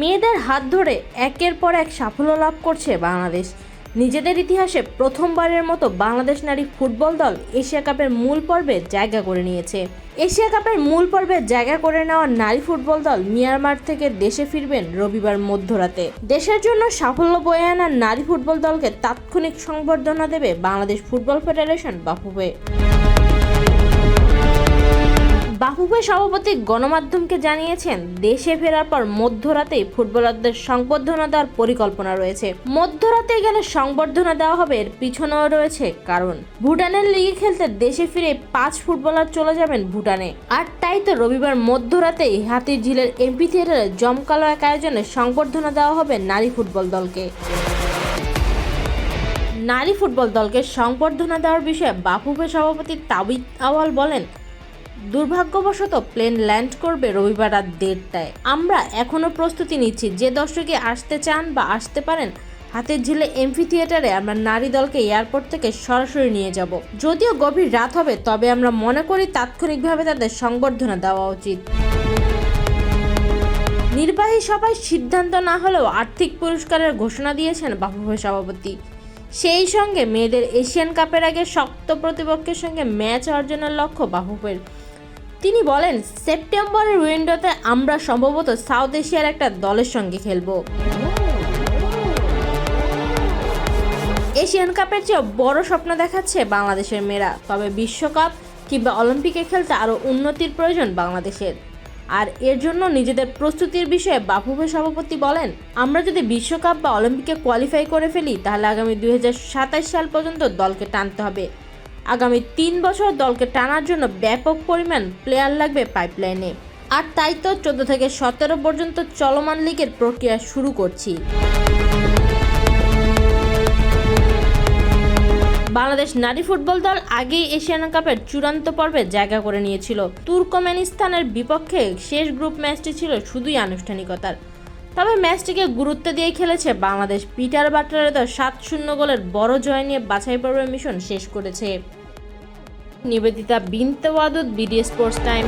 মেয়েদের হাত ধরে একের পর এক সাফল্য লাভ করছে বাংলাদেশ। নিজেদের ইতিহাসে প্রথমবারের মতো বাংলাদেশ নারী ফুটবল দল এশিয়া কাপের মূল পর্বে জায়গা করে নিয়েছে। এশিয়া কাপের মূল পর্বে জায়গা করে নেওয়া নারী ফুটবল দল মিয়ানমার থেকে দেশে ফিরবেন রবিবার মধ্যরাতে। দেশের জন্য সাফল্য বয়ে আনা নারী ফুটবল দলকে তাৎক্ষণিক সংবর্ধনা দেবে বাংলাদেশ ফুটবল ফেডারেশন বাফুফে। বাফুফে সভাপতি গণমাধ্যমকে জানিয়েছেন, দেশে ফেরার পর মধ্যরাতেই ফুটবলারদের সংবর্ধনা দেওয়ার পরিকল্পনা রয়েছে। মধ্যরাতে গেলে সংবর্ধনা দেওয়া হবে এর পিছনেও রয়েছে কারণ। ভুটানের লিগে খেলতে দেশে ফিরে পাঁচ ফুটবলার চলে যাবেন ভুটানে। আর তাই তো রবিবার মধ্যরাতেই হাতির ঝিলের এমপি থিয়েটারে জমকালো এক আয়োজনে সংবর্ধনা দেওয়া হবে নারী ফুটবল দলকে। নারী ফুটবল দলকে সংবর্ধনা দেওয়ার বিষয়ে বাফুফে সভাপতি তাবিদ আওয়াল বলেন দুর্ভাগ্যবশত প্লেন ল্যান্ড করবে রবিবার রাত দেড়টায়। আমরা এখনও প্রস্তুতি নিচ্ছি। যে দর্শকে আসতে চান বা আসতে পারেন, হাতের ঝিলে এমফি থিয়েটারে আমরা নারী দলকে এয়ারপোর্ট থেকে সরাসরি নিয়ে যাব। যদিও গভীর রাত হবে, তবে আমরা মনে করি তাৎক্ষণিকভাবে তাদের সংবর্ধনা দেওয়া উচিত। নির্বাহী সভায় সিদ্ধান্ত না হলেও আর্থিক পুরস্কারের ঘোষণা দিয়েছেন বাফুফে সভাপতি। সেই সঙ্গে মেয়েদের এশিয়ান কাপের আগে শক্ত প্রতিপক্ষের সঙ্গে ম্যাচ অর্জনের লক্ষ্য বাফুফের। তিনি বলেন, সেপ্টেম্বরের উইন্ডোতে আমরা সম্ভবত সাউথ এশিয়ার একটা দলের সঙ্গে খেলব। এশিয়ান কাপের চেয়েও বড় স্বপ্ন দেখাচ্ছে বাংলাদেশের মেয়েরা। তবে বিশ্বকাপ কিংবা অলিম্পিকে খেলতে আরও উন্নতির প্রয়োজন বাংলাদেশের। আর এর জন্য নিজেদের প্রস্তুতির বিষয়ে বাফুফে সভাপতি বলেন, আমরা যদি বিশ্বকাপ বা অলিম্পিকে কোয়ালিফাই করে ফেলি, তাহলে আগামী দুই সাল পর্যন্ত দলকে টানতে হবে। আগামী তিন বছর দলকে টানার জন্য ব্যাপক পরিমাণ প্লেয়ার লাগবে পাইপলাইনে। আর তাই তো চোদ্দ থেকে সতেরো পর্যন্ত চলমান লিগের প্রক্রিয়া শুরু করছি। বাংলাদেশ নারী ফুটবল দল আগেই এশিয়ান কাপের চূড়ান্ত পর্বে জায়গা করে নিয়েছিল। তুর্কমেনিস্তানের বিপক্ষে শেষ গ্রুপ ম্যাচটি ছিল শুধুই আনুষ্ঠানিকতার। তবে ম্যাচটিকে গুরুত্ব দিয়ে খেলেছে বাংলাদেশ। পিটার বাটলারের তো সাত শূন্য গোলের বড় জয় নিয়ে বাছাই পর্বের মিশন শেষ করেছে। Nibedita Binte Wadud BD sports time.